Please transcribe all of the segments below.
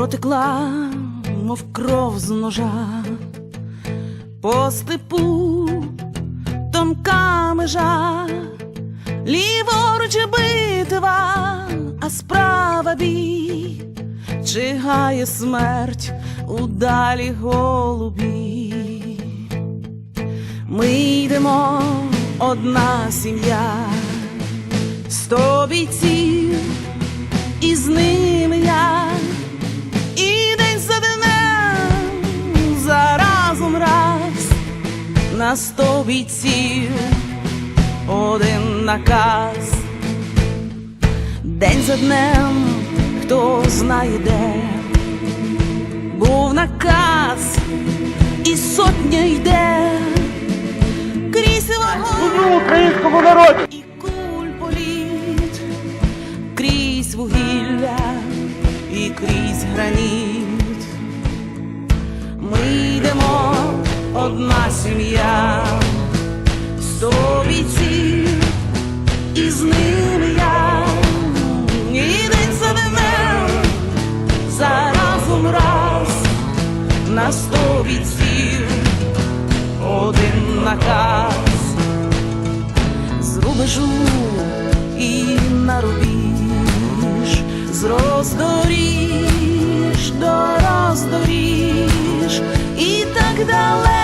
Протекла, мов кров з ножа, по степу тонка межа, ліворуч битва, а справа бій, чигає смерть у далі голубі. Ми йдемо одна сім'я, сто бійців, і з ними я. І день за днем, за разом раз на сто бійців один наказ. День за днем, хто знає де, був наказ, і сотня йде вогонь українському народу! і куль політ крізь вугілля і крізь граніт. Ми йдемо одна сім'я, рубежу і на рубіж, з роздоріж до роздоріж, і так далеко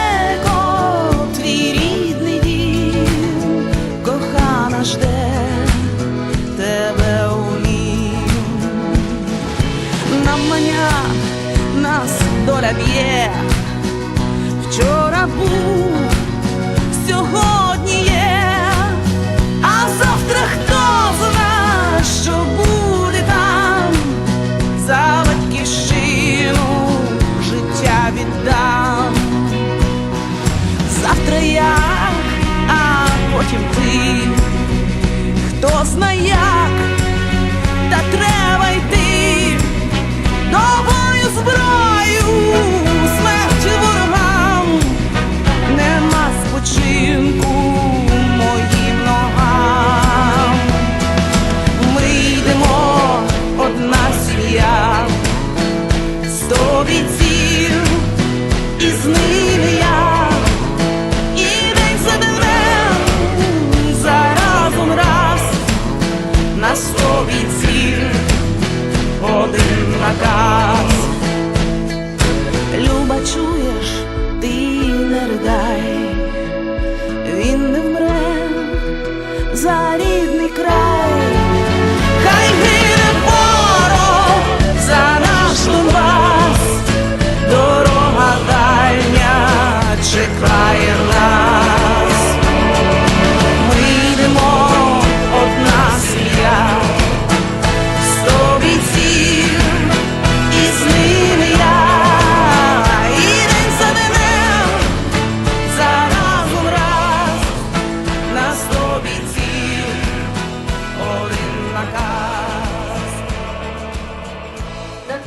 а потім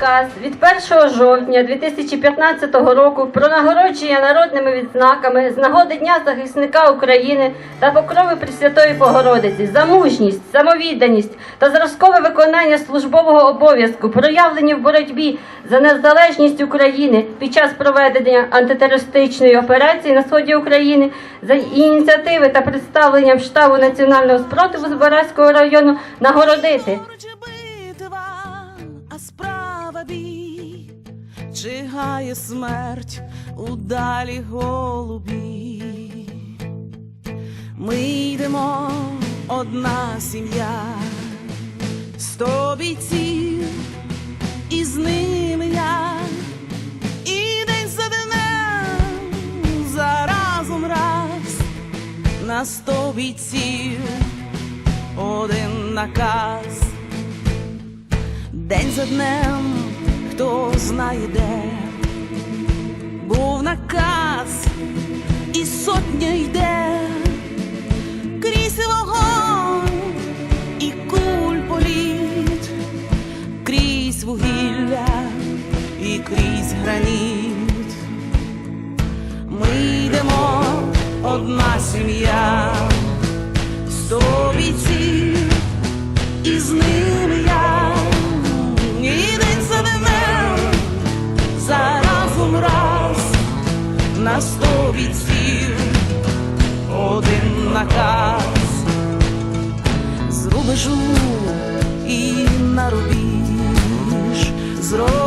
Наказ від 1 жовтня 2015 року про нагородження народними відзнаками з нагоди Дня захисника України та покрови Пресвятої Богородиці за мужність, самовідданість та зразкове виконання службового обов'язку, проявлені в боротьбі за незалежність України під час проведення антитерористичної операції на сході України, за ініціативи та представленням штабу національного спротиву Збаразького району нагородити чигає смерть у далі голубі. Ми йдемо одна сім'я, сто бійців, і з ними я, і день за днем, за разом раз на сто бійців один наказ. День за днем, хто знає де, був наказ, і сотня йде. Крізь вогонь і куль політ, крізь вугілля і крізь граніт. Ми йдемо одна сім'я,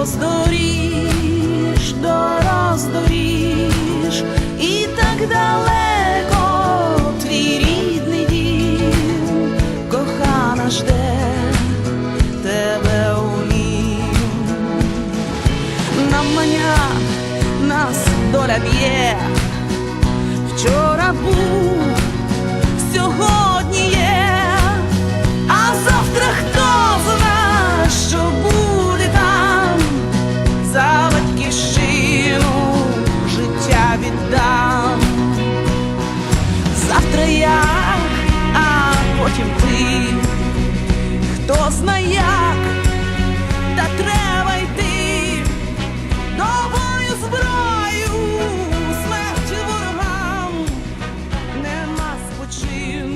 роздоріж до роздоріж, і так далеко твій рідний дім, кохана жде тебе у нім. Нам маня, нас доля б'є, вчора був, сьогодні. хто знає, як, та треба йти, до бою зброю, смерті ворогам, нема спочину.